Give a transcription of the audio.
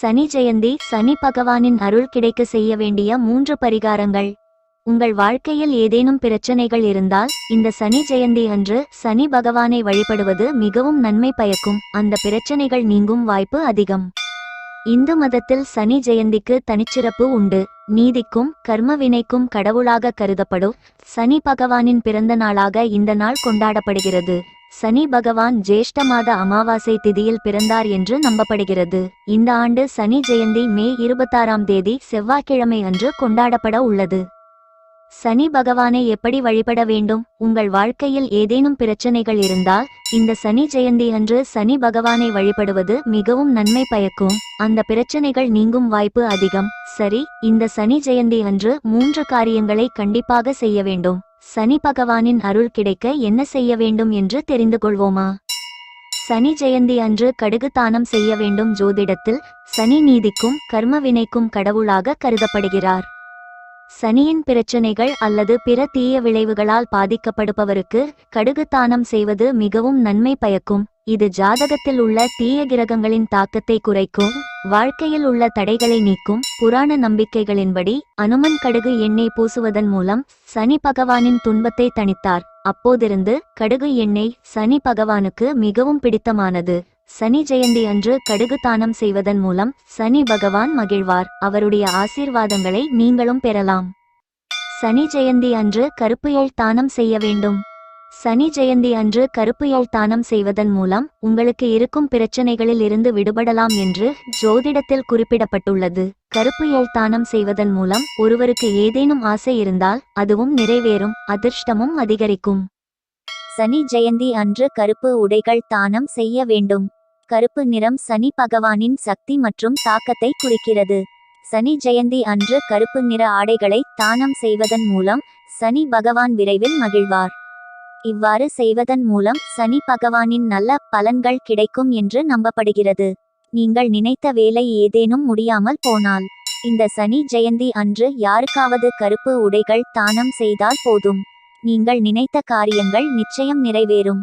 சனி ஜெயந்தி சனி பகவானின் அருள் கிடைக்க செய்ய வேண்டிய மூன்று பரிகாரங்கள். உங்கள் வாழ்க்கையில் ஏதேனும் பிரச்சனைகள் இருந்தால் இந்த சனி ஜெயந்தி அன்று சனி பகவானை வழிபடுவது மிகவும் நன்மை பயக்கும். அந்த பிரச்சனைகள் நீங்கும் வாய்ப்பு அதிகம். இந்து மதத்தில் சனி ஜெயந்திக்கு தனிச்சிறப்பு உண்டு. நீதிக்கும் கர்ம வினைக்கும் கடவுளாக கருதப்படும் சனி பகவானின் பிறந்த நாளாக இந்த நாள் கொண்டாடப்படுகிறது. சனி பகவான் ஜேஷ்ட மாத அமாவாசை திதியில் பிறந்தார் என்று நம்பப்படுகிறது. இந்த ஆண்டு சனி ஜெயந்தி மே இருபத்தாறாம் தேதி செவ்வாய்க்கிழமை அன்று கொண்டாடப்பட உள்ளது. சனி பகவானை எப்படி வழிபட வேண்டும்? உங்கள் வாழ்க்கையில் ஏதேனும் பிரச்சனைகள் இருந்தால் இந்த சனி ஜெயந்தி அன்று சனி பகவானை வழிபடுவது மிகவும் நன்மை பயக்கும். அந்த பிரச்சனைகள் நீங்கும் வாய்ப்பு அதிகம். சரி இந்த சனி ஜெயந்தி அன்று மூன்று காரியங்களை கண்டிப்பாக செய்ய வேண்டும். சனி பகவானின் அருள் கிடைக்க என்ன செய்ய வேண்டும் என்று தெரிந்து கொள்வோமா? சனி ஜெயந்தி அன்று கடுகு தானம் செய்ய வேண்டும் ஜோதிடத்தில் சனி நீதிக்கும் கர்ம வினைக்கும் கடவுளாக கருதப்படுகிறார். சனியின் பிரச்சனைகள் அல்லது பிற தீய விளைவுகளால் பாதிக்கப்படுபவருக்கு கடுகு தானம் செய்வது மிகவும் நன்மை பயக்கும். இது ஜாதகத்தில் உள்ள தீய கிரகங்களின் தாக்கத்தை குறைக்கும் வாழ்க்கையில் உள்ள தடைகளை நீக்கும் புராண நம்பிக்கைகளின்படி அனுமன் கடுகு எண்ணெய் பூசுவதன் மூலம் சனி பகவானின் துன்பத்தை தணித்தார். அப்போதிருந்து கடுகு எண்ணெய் சனி பகவானுக்கு மிகவும் பிடித்தமானது. சனி ஜெயந்தி அன்று கடுகு தானம் செய்வதன் மூலம் சனி பகவான் மகிழ்வார். அவருடைய ஆசீர்வாதங்களை நீங்களும் பெறலாம். சனி ஜெயந்தி அன்று கருப்பு எழ் தானம் செய்ய வேண்டும். சனி ஜெயந்தி அன்று கருப்பு எழ் தானம் செய்வதன் மூலம் உங்களுக்கு இருக்கும் பிரச்சனைகளில் இருந்து விடுபடலாம் என்று ஜோதிடத்தில் குறிப்பிடப்பட்டுள்ளது. கருப்பு எழ் தானம் செய்வதன் மூலம் ஒருவருக்கு ஏதேனும் ஆசை இருந்தால் அதுவும் நிறைவேறும் அதிர்ஷ்டமும் அதிகரிக்கும். சனி ஜெயந்தி அன்று கருப்பு உடைகள் தானம் செய்ய வேண்டும். கருப்பு நிறம் சனி பகவானின் சக்தி மற்றும் தாக்கத்தை குறிக்கிறது. சனி ஜெயந்தி அன்று கருப்பு நிற ஆடைகளை தானம் செய்வதன் மூலம் சனி பகவான் விரைவில் மகிழ்வார். இவ்வாறு செய்வதன் மூலம் சனி பகவானின் நல்ல பலன்கள் கிடைக்கும் என்று நம்பப்படுகிறது. நீங்கள் நினைத்த வேலை ஏதேனும் முடியாமல் போனால் இந்த சனி ஜெயந்தி அன்று யாருக்காவது கருப்பு உடைகள் தானம் செய்தால் போதும். நீங்கள் நினைத்த காரியங்கள் நிச்சயம் நிறைவேறும்.